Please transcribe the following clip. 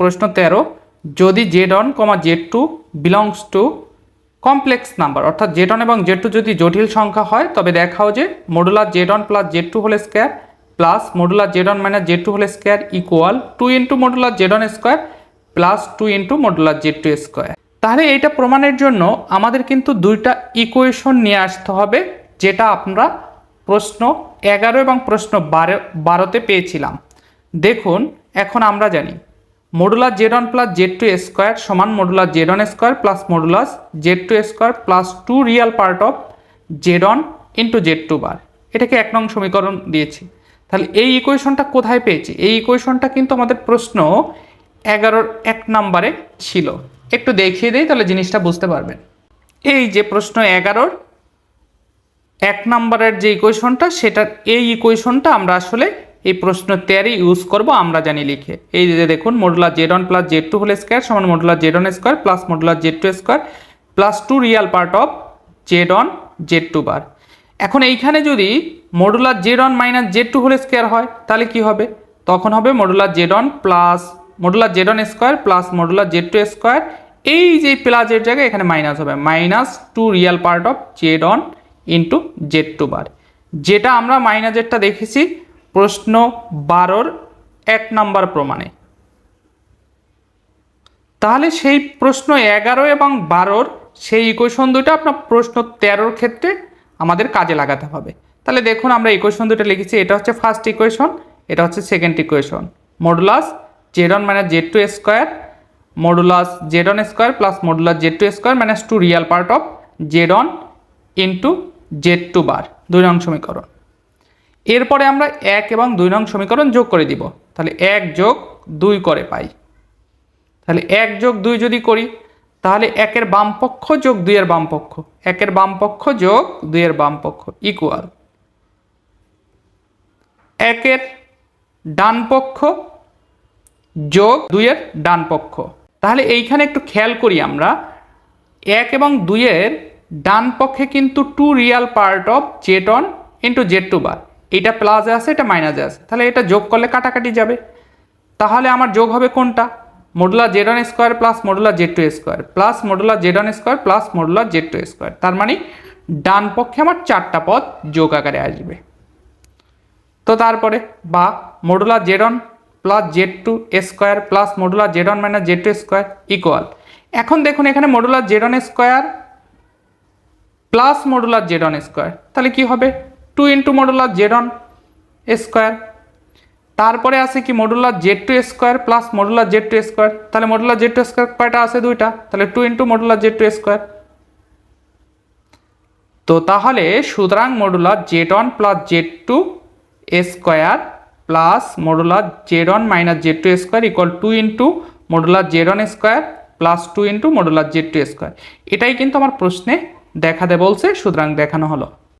প্রশ্ন তেরো, যদি Z one comma Z two belongs to complex number অর্থাৎ জেড অন এবং জেড টু যদি জটিল সংখ্যা হয়, তবে দেখাও যে modular Z one plus Z two whole square plus modular Z one minus Z two whole square equal to into modular Z one square plus two into modular Z two square তাহলে এইটা প্রমাণের জন্য আমাদের কিন্তু দুইটা equation নিয়ে আসতে হবে, যেটা আমরা প্রশ্ন এগারো এবং প্রশ্ন বারো, বারোতে পেয়েছিলাম। দেখুন, এখন আমরা জানি। Modular Z one plus Z two square সমান modular Z one square plus modulus Z two square plus two real part of Z one into Z two bar এটাকে এক নং সমীকরণ দিয়েছি। তাহলে এই ইকুয়েশনটা কোথায় পেয়েছি? এই ইকুয়েশনটা কিন্তু আমাদের প্রশ্ন এগারোর এক নাম্বারে ছিল। একটু দেখিয়ে দিই তাহলে জিনিসটা বুঝতে পারবেন। এই যে প্রশ্ন এগারোর এক নম্বরের যে ইকুয়েশনটা সেটা এই ইকুয়েশনটা আমরা আসলে এই প্রশ্ন তেয়ারে ইউজ করব, আমরা জানি লিখে। এই যে দেখুন modular Z one plus Z two whole square সমান modular Z one square plus modular Z two square plus two real part of Z one Z two bar এখন এইখানে যদি modular Z one minus Z two whole square হয়, তাহলে কি হবে? তখন হবে modular Z one plus modular Z one square plus modular Z two square এই যে প্লাসের জায়গায় এখানে মাইনাস হবে minus two real part of Z one into Z two bar যেটা আমরা মাইনাসেরটা দেখেছি প্রশ্ন বারোর এক নাম্বার প্রমাণে। তাহলে সেই প্রশ্ন এগারো এবং বারোর সেই ইকুয়েশন দুটো আপনার প্রশ্ন তেরোর ক্ষেত্রে আমাদের কাজে লাগাতে হবে। তাহলে দেখুন আমরা ইকুয়েশন দুটো লিখেছি, এটা হচ্ছে ফার্স্ট ইকুয়েশন এটা হচ্ছে second equation modulus Z one minus Z two square modulus Z one square plus modulus Z two square minus two real part of Z one into Z two bar দুই নং এরপরে আমরা এক এবং দুই নং সমীকরণ যোগ করে দিব। তাহলে এক যোগ দুই করে পাই। তাহলে এক যোগ দুই যদি করি, তাহলে একের বাম পক্ষ যোগ দুইয়ের বাম পক্ষ একের বাম পক্ষ যোগ দুইয়ের বাম পক্ষ ইকুয়াল একের ডান পক্ষ যোগ দুইয়ের ডান পক্ষ তাহলে এইখানে একটু খেয়াল করি আমরা, এক এবং দুইয়ের ডান পক্ষে কিন্তু two real part of Z one into Z two bar. এটা প্লাসে আছে, এটা মাইনাসে আছে। তাহলে এটা যোগ করলে কাটাকাটি যাবে। তাহলে আমার যোগ হবে কোনটা? Modular Z one square plus modular Z two square plus modular Z one square plus modular Z two square তার মানে ডান পক্ষে আমার চারটা পদ যোগ আকারে আসবে। তো তারপরে বা modular Z one plus Z two square plus modular Z one minus Z two square equal এখন দেখুন এখানে modular Z one square plus modular Z one square তাহলে কি হবে? Two into modular Z one square তারপরে আছে কি modular Z two square plus modular Z two square তাহলে মডুলার জেড টু স্কোয়ার কয়টা আছে দুইটা? তাহলে two into modular Z two square তো তাহলে সুতরাং modular Z one plus Z two square plus modular Z one minus Z two square equal to into modular Z one square plus two into modular Z two square এটাই কিন্তু আমার প্রশ্নে দেখাতে বলছে, সুতরাং দেখানো হলো।